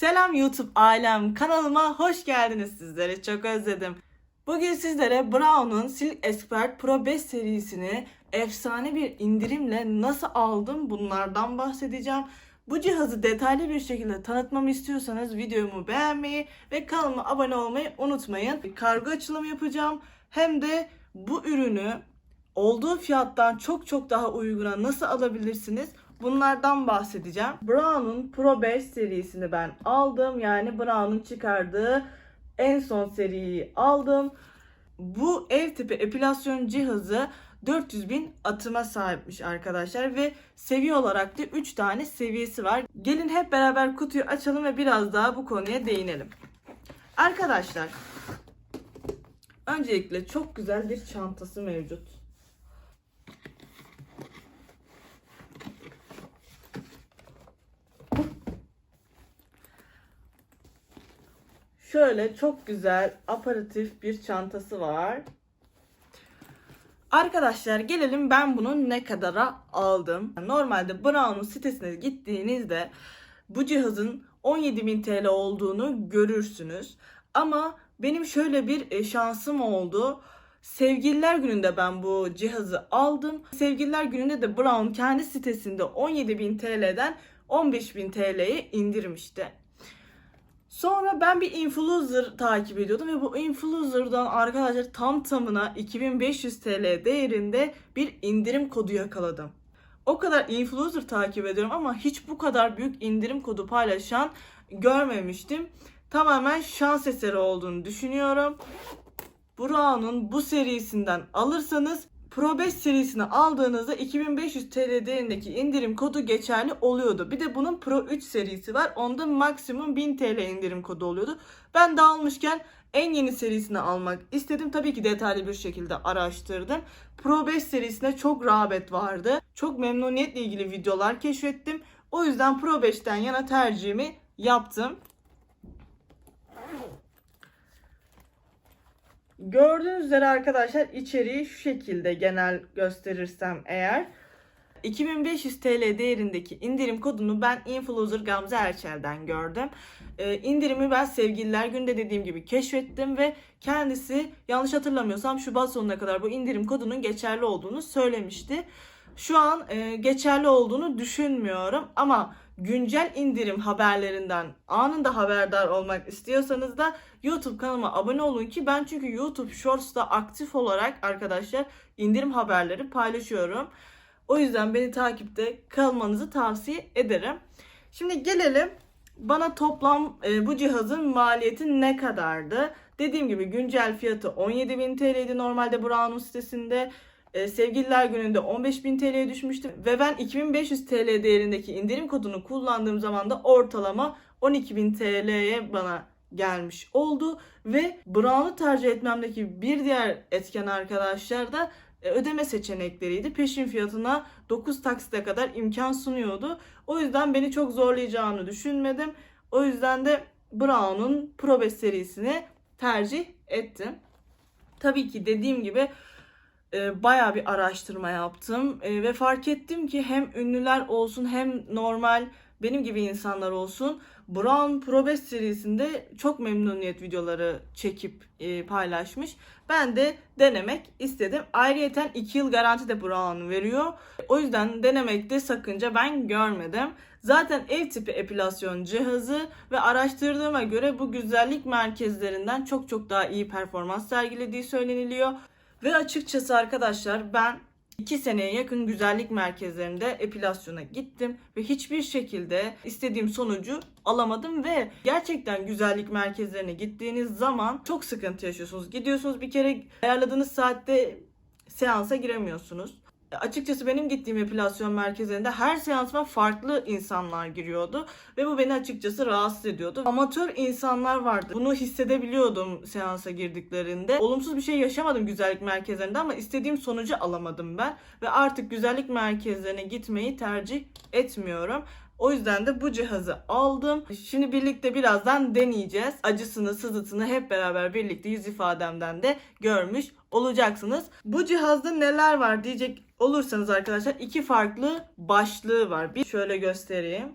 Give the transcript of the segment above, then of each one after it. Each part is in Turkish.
Selam YouTube ailem kanalıma hoş geldiniz sizleri çok özledim. Bugün sizlere Brown'un Silk Expert Pro 5 serisini efsane bir indirimle nasıl aldım bunlardan bahsedeceğim. Bu cihazı detaylı bir şekilde tanıtmamı istiyorsanız videomu beğenmeyi ve kanalıma abone olmayı unutmayın. Bir kargo açılımı yapacağım. Hem de bu ürünü olduğu fiyattan çok çok daha uyguna nasıl alabilirsiniz? Bunlardan bahsedeceğim. Brown'un Pro 5 serisini ben aldım. Yani Brown'un çıkardığı en son seriyi aldım. Bu ev tipi epilasyon cihazı 400 bin atıma sahipmiş arkadaşlar ve seviye olarak da 3 tane seviyesi var. Gelin hep beraber kutuyu açalım ve biraz daha bu konuya değinelim. Arkadaşlar öncelikle çok güzel bir çantası mevcut. Şöyle çok güzel aparatif bir çantası var. Arkadaşlar gelelim ben bunu ne kadara aldım. Normalde Brown'un sitesine gittiğinizde bu cihazın 17.000 TL olduğunu görürsünüz. Ama benim şöyle bir e, şansım oldu. Sevgililer gününde ben bu cihazı aldım. Sevgililer gününde de Brown kendi sitesinde 17.000 TL'den 15.000 TL'ye indirmişti. Sonra ben bir influencer takip ediyordum ve bu influencer'dan arkadaşlar tam tamına 2500 TL değerinde bir indirim kodu yakaladım. O kadar influencer takip ediyorum ama hiç bu kadar büyük indirim kodu paylaşan görmemiştim. Tamamen şans eseri olduğunu düşünüyorum. Brown'un bu serisinden alırsanız Pro 5 serisini aldığınızda 2500 TL değerindeki indirim kodu geçerli oluyordu. Bir de bunun Pro 3 serisi var. Onda maksimum 1000 TL indirim kodu oluyordu. Ben de almışken en yeni serisini almak istedim. Tabii ki detaylı bir şekilde araştırdım. Pro 5 serisine çok rağbet vardı. Çok memnuniyetle ilgili videolar keşfettim. O yüzden Pro 5'ten yana tercihimi yaptım. Gördüğünüz üzere arkadaşlar içeriği şu şekilde genel gösterirsem eğer 2500 TL değerindeki indirim kodunu ben influencer Gamze Erçel'den gördüm. Ee, indirimi ben sevgililer günde dediğim gibi keşfettim ve kendisi yanlış hatırlamıyorsam Şubat sonuna kadar bu indirim kodunun geçerli olduğunu söylemişti. Şu an e, geçerli olduğunu düşünmüyorum ama güncel indirim haberlerinden anında haberdar olmak istiyorsanız da YouTube kanalıma abone olun ki ben çünkü YouTube Shorts'ta aktif olarak arkadaşlar indirim haberleri paylaşıyorum. O yüzden beni takipte kalmanızı tavsiye ederim. Şimdi gelelim bana toplam e, bu cihazın maliyeti ne kadardı? Dediğim gibi güncel fiyatı 17.000 TL'ydi normalde Brown'un sitesinde. E, sevgililer gününde 15.000 TL'ye düşmüştü ve ben 2500 TL değerindeki indirim kodunu kullandığım zaman da ortalama 12.000 TL'ye bana gelmiş oldu ve Brown'u tercih etmemdeki bir diğer etken arkadaşlar da e, ödeme seçenekleriydi. Peşin fiyatına 9 taksite kadar imkan sunuyordu. O yüzden beni çok zorlayacağını düşünmedim. O yüzden de Brown'un Pro 5 serisini tercih ettim. Tabii ki dediğim gibi e, bayağı bir araştırma yaptım e, ve fark ettim ki hem ünlüler olsun hem normal benim gibi insanlar olsun Brown Pro 5 serisinde çok memnuniyet videoları çekip e, paylaşmış. Ben de denemek istedim. Ayrıyeten 2 yıl garanti de Brown veriyor. O yüzden denemekte sakınca ben görmedim. Zaten ev tipi epilasyon cihazı ve araştırdığıma göre bu güzellik merkezlerinden çok çok daha iyi performans sergilediği söyleniliyor. Ve açıkçası arkadaşlar ben 2 seneye yakın güzellik merkezlerinde epilasyona gittim ve hiçbir şekilde istediğim sonucu alamadım ve gerçekten güzellik merkezlerine gittiğiniz zaman çok sıkıntı yaşıyorsunuz. Gidiyorsunuz bir kere ayarladığınız saatte seansa giremiyorsunuz. Açıkçası benim gittiğim epilasyon merkezlerinde her seansıma farklı insanlar giriyordu ve bu beni açıkçası rahatsız ediyordu. Amatör insanlar vardı. Bunu hissedebiliyordum seansa girdiklerinde. Olumsuz bir şey yaşamadım güzellik merkezlerinde ama istediğim sonucu alamadım ben ve artık güzellik merkezlerine gitmeyi tercih etmiyorum. O yüzden de bu cihazı aldım. Şimdi birlikte birazdan deneyeceğiz. Acısını, sızıtını hep beraber birlikte yüz ifademden de görmüş olacaksınız. Bu cihazda neler var diyecek olursanız arkadaşlar iki farklı başlığı var. Bir şöyle göstereyim.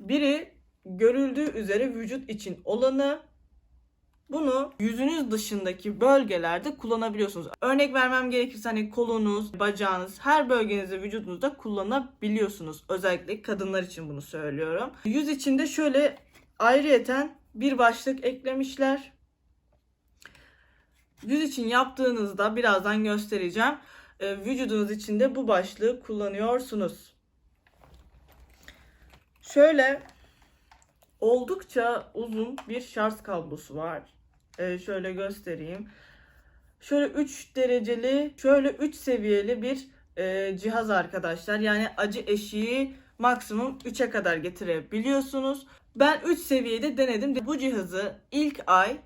Biri görüldüğü üzere vücut için olanı. Bunu yüzünüz dışındaki bölgelerde kullanabiliyorsunuz. Örnek vermem gerekirse hani kolunuz, bacağınız her bölgenizde vücudunuzda kullanabiliyorsunuz. Özellikle kadınlar için bunu söylüyorum. Yüz içinde şöyle ayrıyeten bir başlık eklemişler. Yüz için yaptığınızda birazdan göstereceğim. e, Vücudunuz içinde bu başlığı kullanıyorsunuz. Şöyle oldukça uzun bir şarj kablosu var. E, şöyle göstereyim. Şöyle 3 dereceli, şöyle 3 seviyeli bir e, cihaz arkadaşlar. Yani acı eşiği maksimum 3'e kadar getirebiliyorsunuz. Ben 3 seviyede denedim. Bu cihazı ilk ay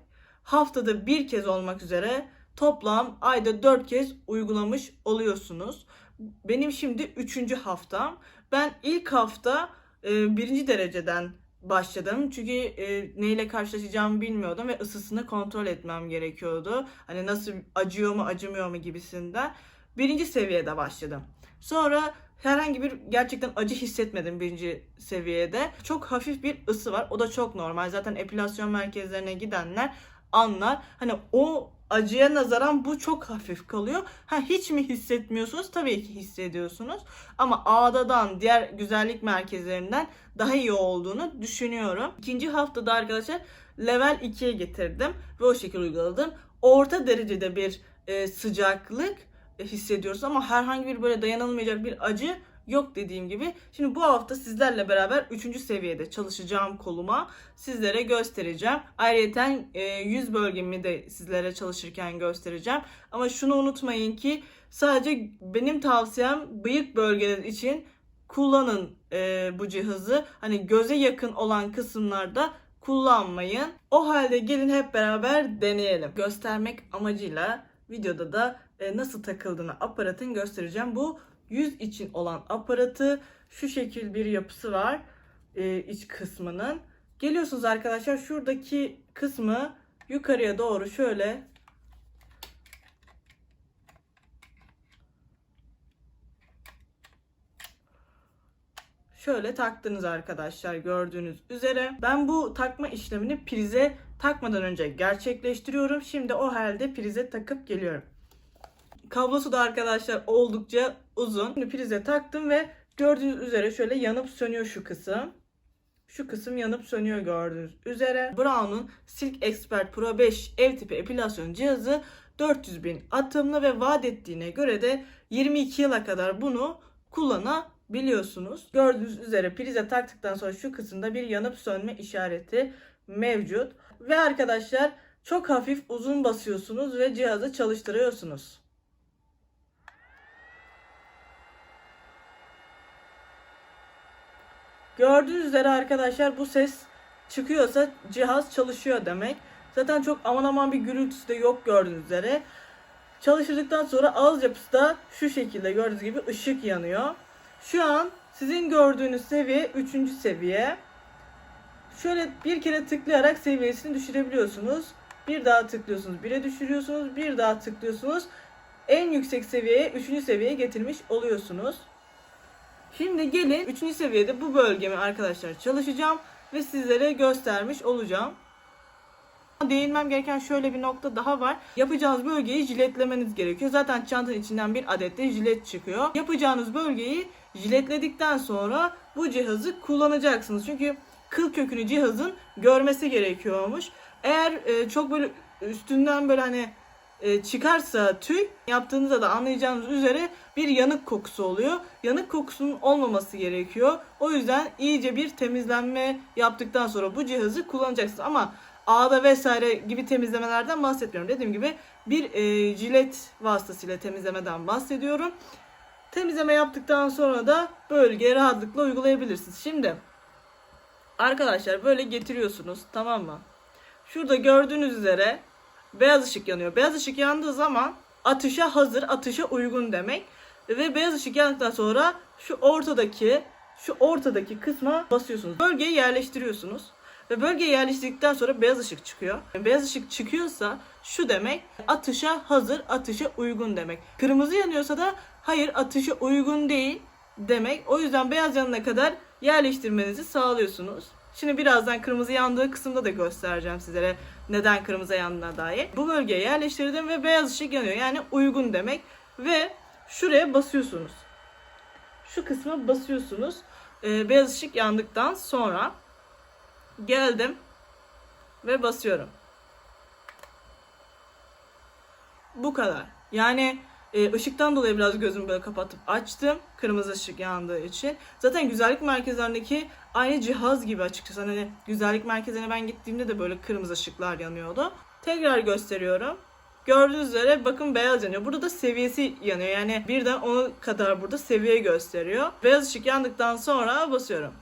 haftada bir kez olmak üzere toplam ayda 4 kez uygulamış oluyorsunuz. Benim şimdi 3. haftam. Ben ilk hafta e, birinci dereceden başladım. Çünkü e, neyle karşılaşacağımı bilmiyordum ve ısısını kontrol etmem gerekiyordu. Hani nasıl acıyor mu acımıyor mu gibisinden. Birinci seviyede başladım. Sonra herhangi bir gerçekten acı hissetmedim birinci seviyede. Çok hafif bir ısı var. O da çok normal. Zaten epilasyon merkezlerine gidenler anlar. Hani o acıya nazaran bu çok hafif kalıyor. Ha hiç mi hissetmiyorsunuz? Tabii ki hissediyorsunuz. Ama ağdadan, diğer güzellik merkezlerinden daha iyi olduğunu düşünüyorum. İkinci haftada arkadaşlar level 2'ye getirdim ve o şekilde uyguladım. Orta derecede bir e, sıcaklık e, hissediyoruz ama herhangi bir böyle dayanılmayacak bir acı yok dediğim gibi. Şimdi bu hafta sizlerle beraber 3. seviyede çalışacağım koluma sizlere göstereceğim. Ayrıca e, yüz bölgemi de sizlere çalışırken göstereceğim. Ama şunu unutmayın ki sadece benim tavsiyem bıyık bölgeleri için kullanın e, bu cihazı. Hani göze yakın olan kısımlarda kullanmayın. O halde gelin hep beraber deneyelim. Göstermek amacıyla videoda da e, nasıl takıldığını aparatın göstereceğim. Bu yüz için olan aparatı şu şekil bir yapısı var e, iç kısmının. Geliyorsunuz arkadaşlar şuradaki kısmı yukarıya doğru şöyle şöyle taktınız arkadaşlar gördüğünüz üzere. Ben bu takma işlemini prize takmadan önce gerçekleştiriyorum. Şimdi o halde prize takıp geliyorum. Kablosu da arkadaşlar oldukça uzun. Şimdi prize taktım ve gördüğünüz üzere şöyle yanıp sönüyor şu kısım. Şu kısım yanıp sönüyor gördüğünüz üzere. Brown'un Silk Expert Pro 5 ev tipi epilasyon cihazı 400 bin atımlı ve vaat ettiğine göre de 22 yıla kadar bunu kullanabiliyorsunuz. Gördüğünüz üzere prize taktıktan sonra şu kısımda bir yanıp sönme işareti mevcut. Ve arkadaşlar çok hafif uzun basıyorsunuz ve cihazı çalıştırıyorsunuz. Gördüğünüz üzere arkadaşlar bu ses çıkıyorsa cihaz çalışıyor demek. Zaten çok aman aman bir gürültüsü de yok gördüğünüz üzere. Çalıştırdıktan sonra ağız yapısı da şu şekilde gördüğünüz gibi ışık yanıyor. Şu an sizin gördüğünüz seviye 3. seviye. Şöyle bir kere tıklayarak seviyesini düşürebiliyorsunuz. Bir daha tıklıyorsunuz, 1'e düşürüyorsunuz, bir daha tıklıyorsunuz. En yüksek seviyeye 3. seviyeye getirmiş oluyorsunuz. Şimdi gelin 3. seviyede bu bölgemi arkadaşlar çalışacağım ve sizlere göstermiş olacağım. Değinmem gereken şöyle bir nokta daha var. Yapacağınız bölgeyi jiletlemeniz gerekiyor. Zaten çantanın içinden bir adet de jilet çıkıyor. Yapacağınız bölgeyi jiletledikten sonra bu cihazı kullanacaksınız. Çünkü kıl kökünü cihazın görmesi gerekiyormuş. Eğer e, çok böyle üstünden böyle hani çıkarsa tüy yaptığınızda da anlayacağınız üzere bir yanık kokusu oluyor. Yanık kokusunun olmaması gerekiyor. O yüzden iyice bir temizlenme yaptıktan sonra bu cihazı kullanacaksınız. Ama ağda vesaire gibi temizlemelerden bahsetmiyorum. Dediğim gibi bir e, jilet vasıtasıyla temizlemeden bahsediyorum. Temizleme yaptıktan sonra da bölgeye rahatlıkla uygulayabilirsiniz. Şimdi arkadaşlar böyle getiriyorsunuz tamam mı? Şurada gördüğünüz üzere beyaz ışık yanıyor. Beyaz ışık yandığı zaman atışa hazır, atışa uygun demek. Ve beyaz ışık yandıktan sonra şu ortadaki şu ortadaki kısma basıyorsunuz. Bölgeyi yerleştiriyorsunuz. Ve bölgeye yerleştirdikten sonra beyaz ışık çıkıyor. Beyaz ışık çıkıyorsa şu demek atışa hazır, atışa uygun demek. Kırmızı yanıyorsa da hayır atışa uygun değil demek. O yüzden beyaz yanana kadar yerleştirmenizi sağlıyorsunuz. Şimdi birazdan kırmızı yandığı kısımda da göstereceğim sizlere neden kırmızı yandığına dair. Bu bölgeye yerleştirdim ve beyaz ışık yanıyor. Yani uygun demek. Ve şuraya basıyorsunuz. Şu kısma basıyorsunuz. Ee, beyaz ışık yandıktan sonra geldim ve basıyorum. Bu kadar. Yani e, ışıktan dolayı biraz gözümü böyle kapatıp açtım. Kırmızı ışık yandığı için. Zaten güzellik merkezlerindeki aynı cihaz gibi açıkçası. Hani güzellik merkezine ben gittiğimde de böyle kırmızı ışıklar yanıyordu. Tekrar gösteriyorum. Gördüğünüz üzere bakın beyaz yanıyor. Burada da seviyesi yanıyor. Yani birden onu kadar burada seviye gösteriyor. Beyaz ışık yandıktan sonra basıyorum.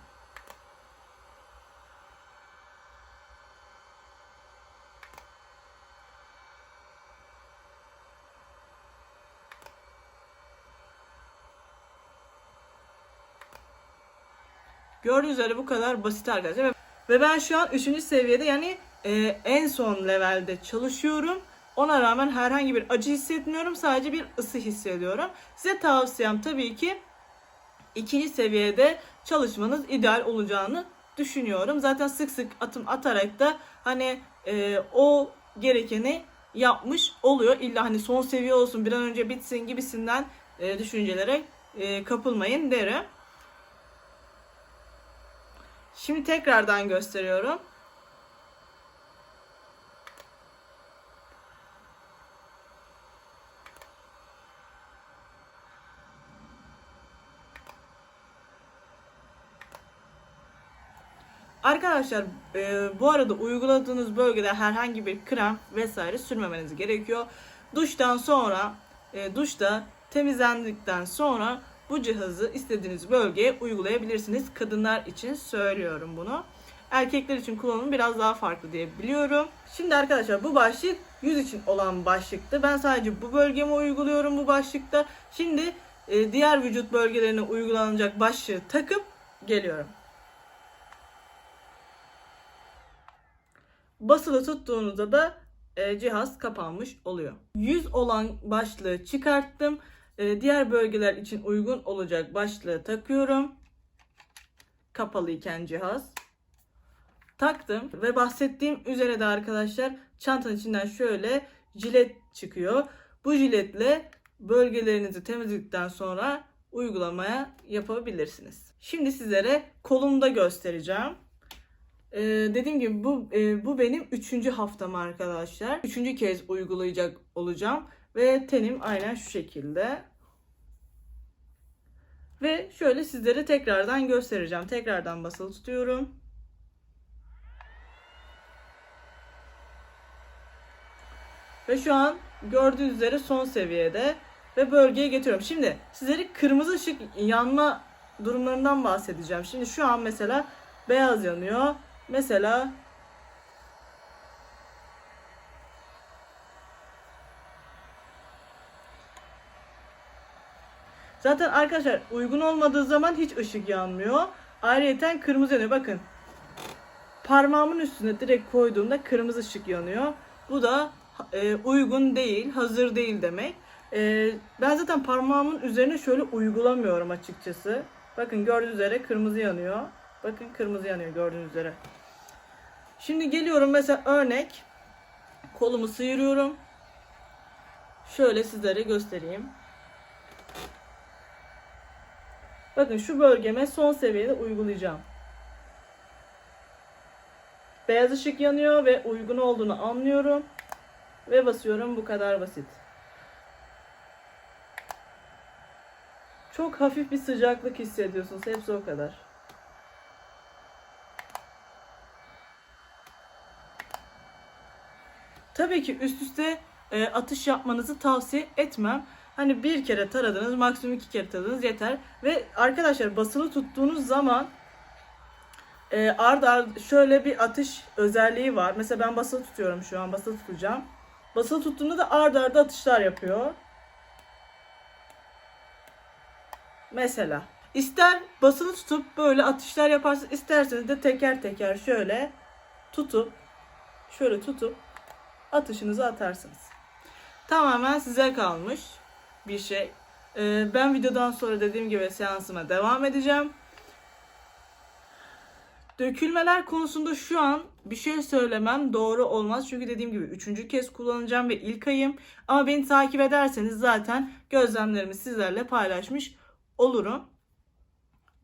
Gördüğünüz üzere bu kadar basit arkadaşlar. Ve- ben şu an 3. seviyede yani e, en son levelde çalışıyorum. Ona rağmen herhangi bir acı hissetmiyorum. Sadece bir ısı hissediyorum. Size tavsiyem tabii ki ikinci seviyede çalışmanız ideal olacağını düşünüyorum. Zaten sık sık atım atarak da hani e, o gerekeni yapmış oluyor. İlla hani son seviye olsun bir an önce bitsin gibisinden e, düşüncelere e, kapılmayın derim. Şimdi tekrardan gösteriyorum. Arkadaşlar e, bu arada uyguladığınız bölgede herhangi bir krem vesaire sürmemeniz gerekiyor. Duştan sonra e, duşta temizlendikten sonra bu cihazı istediğiniz bölgeye uygulayabilirsiniz. Kadınlar için söylüyorum bunu. Erkekler için kullanımı biraz daha farklı diye biliyorum. Şimdi arkadaşlar bu başlık yüz için olan başlıktı. Ben sadece bu bölgeme uyguluyorum bu başlıkta. Şimdi e, diğer vücut bölgelerine uygulanacak başlığı takıp geliyorum. Basılı tuttuğunuzda da e, cihaz kapanmış oluyor. Yüz olan başlığı çıkarttım. E, diğer bölgeler için uygun olacak başlığı takıyorum. Kapalıyken cihaz. Taktım ve bahsettiğim üzere de arkadaşlar çantanın içinden şöyle jilet çıkıyor. Bu jiletle bölgelerinizi temizledikten sonra uygulamaya yapabilirsiniz. Şimdi sizlere kolumda göstereceğim. Ee, dediğim gibi bu e, bu benim üçüncü haftam arkadaşlar. Üçüncü kez uygulayacak olacağım ve tenim aynen şu şekilde. Ve şöyle sizlere tekrardan göstereceğim. Tekrardan basılı tutuyorum. Ve şu an gördüğünüz üzere son seviyede ve bölgeye getiriyorum. Şimdi sizlere kırmızı ışık yanma durumlarından bahsedeceğim. Şimdi şu an mesela beyaz yanıyor. Mesela Zaten arkadaşlar uygun olmadığı zaman hiç ışık yanmıyor. Ayrıyeten kırmızı yanıyor. Bakın. Parmağımın üstüne direkt koyduğumda kırmızı ışık yanıyor. Bu da e, uygun değil, hazır değil demek. E, ben zaten parmağımın üzerine şöyle uygulamıyorum açıkçası. Bakın gördüğünüz üzere kırmızı yanıyor. Bakın kırmızı yanıyor gördüğünüz üzere. Şimdi geliyorum mesela örnek. Kolumu sıyırıyorum. Şöyle sizlere göstereyim. Bakın şu bölgeme son seviyede uygulayacağım. Beyaz ışık yanıyor ve uygun olduğunu anlıyorum. Ve basıyorum bu kadar basit. Çok hafif bir sıcaklık hissediyorsunuz. Hepsi o kadar. Tabii ki üst üste e, atış yapmanızı tavsiye etmem. Hani bir kere taradınız, maksimum iki kere taradınız yeter. Ve arkadaşlar basılı tuttuğunuz zaman e, ard ard şöyle bir atış özelliği var. Mesela ben basılı tutuyorum şu an, basılı tutacağım. Basılı tuttuğumda da ard arda atışlar yapıyor. Mesela. İster basılı tutup böyle atışlar yaparsınız, isterseniz de teker teker şöyle tutup şöyle tutup atışınızı atarsınız. Tamamen size kalmış bir şey. Ee, ben videodan sonra dediğim gibi seansıma devam edeceğim. Dökülmeler konusunda şu an bir şey söylemem doğru olmaz. Çünkü dediğim gibi üçüncü kez kullanacağım ve ilk ayım. Ama beni takip ederseniz zaten gözlemlerimi sizlerle paylaşmış olurum.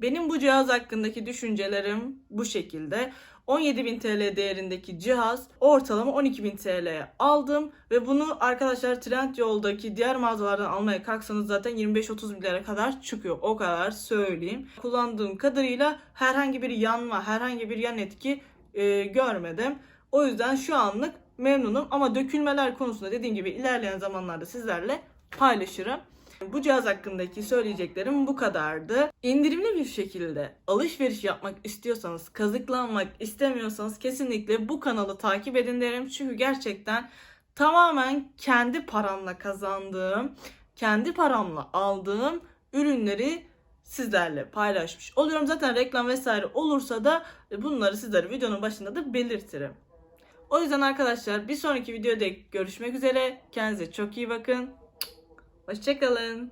Benim bu cihaz hakkındaki düşüncelerim bu şekilde. 17.000 TL değerindeki cihaz ortalama 12.000 TL'ye aldım ve bunu arkadaşlar Trendyol'daki diğer mağazalardan almaya kalksanız zaten 25-30 milyara kadar çıkıyor. O kadar söyleyeyim. Kullandığım kadarıyla herhangi bir yanma, herhangi bir yan etki e, görmedim. O yüzden şu anlık memnunum ama dökülmeler konusunda dediğim gibi ilerleyen zamanlarda sizlerle paylaşırım. Bu cihaz hakkındaki söyleyeceklerim bu kadardı. İndirimli bir şekilde alışveriş yapmak istiyorsanız, kazıklanmak istemiyorsanız kesinlikle bu kanalı takip edin derim. Çünkü gerçekten tamamen kendi paramla kazandığım, kendi paramla aldığım ürünleri sizlerle paylaşmış oluyorum. Zaten reklam vesaire olursa da bunları sizlere videonun başında da belirtirim. O yüzden arkadaşlar bir sonraki videoda görüşmek üzere. Kendinize çok iyi bakın. Hoşçakalın.